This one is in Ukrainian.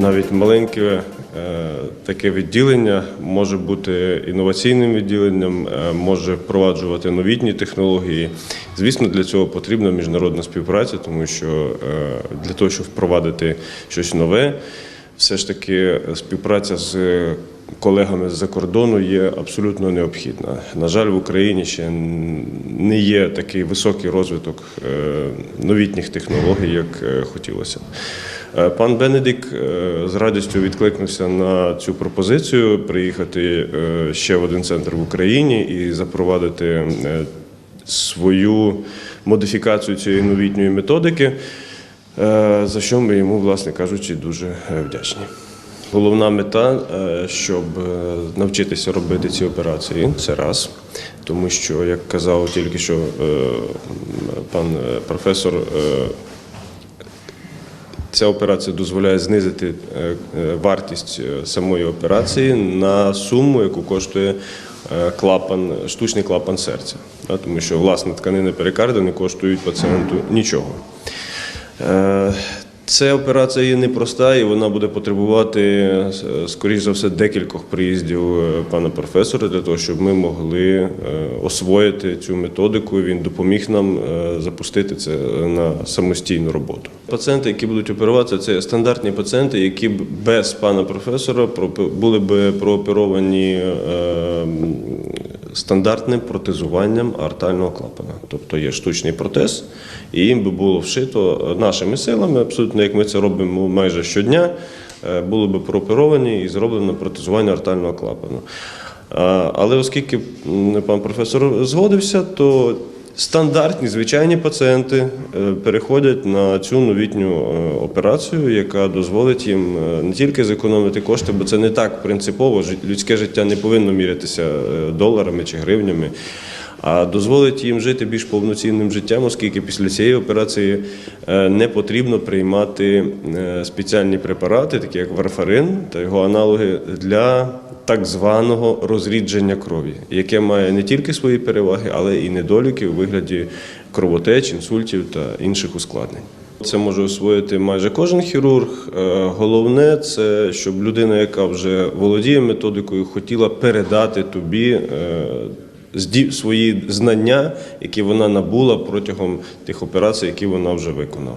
навіть маленьке е, таке відділення може бути інноваційним відділенням, е, може впроваджувати новітні технології. Звісно, для цього потрібна міжнародна співпраця, тому що е, для того, щоб впровадити щось нове, все ж таки співпраця з колегами з-за кордону є абсолютно необхідна. На жаль, в Україні ще не є такий високий розвиток новітніх технологій, як хотілося б. Е, Пан Бенедик е, з радістю відкликнувся на цю пропозицію приїхати е, ще в один центр в Україні і запровадити свою модифікацію цієї новітньої методики, за що ми йому, власне кажучи, дуже вдячні. Головна мета, щоб навчитися робити ці операції, це раз. Тому що, як казав тільки що пан професор, Ця операція дозволяє знизити е, е, вартість е, самої операції на суму, яку коштує клапан, штучний клапан серця. Тому що власне тканини перикарди коштують пацієнту нічого. Е, Ця операція є непроста і вона буде потребувати, е, скоріш за все, декількох приїздів е, пана професора для того, щоб ми могли е, освоїти цю методику. Він допоміг нам запустити це на самостійну роботу. Пацієнти, які будуть оперуватися, це стандартні пацієнти, які без пана професора були б прооперовані стандартним протезуванням артального клапана. Тобто є штучний протез, і їм би було вшито нашими силами, абсолютно як ми це робимо майже щодня, було були б прооперовані і зроблено протезування артального клапану. Але оскільки пан професор згодився, то стандартні звичайні пацієнти е, переходять на цю новітню е, операцію, яка дозволить їм е, не тільки зекономити кошти, бо це не так принципово. Людське життя не повинно мірятися доларами чи гривнями. А дозволить їм жити більш повноцінним життям, оскільки після цієї операції не потрібно приймати спеціальні препарати, такі як варфарин та його аналоги для так званого розрідження крові, яке має не тільки свої переваги, але і недоліки у вигляді кровотеч, інсультів та інших ускладнень. Це може освоїти майже кожен хірург. Е, Головне це щоб людина, яка вже володіє методикою, хотіла передати тобі е, свої знання, які вона набула протягом тих операцій, які вона вже виконала.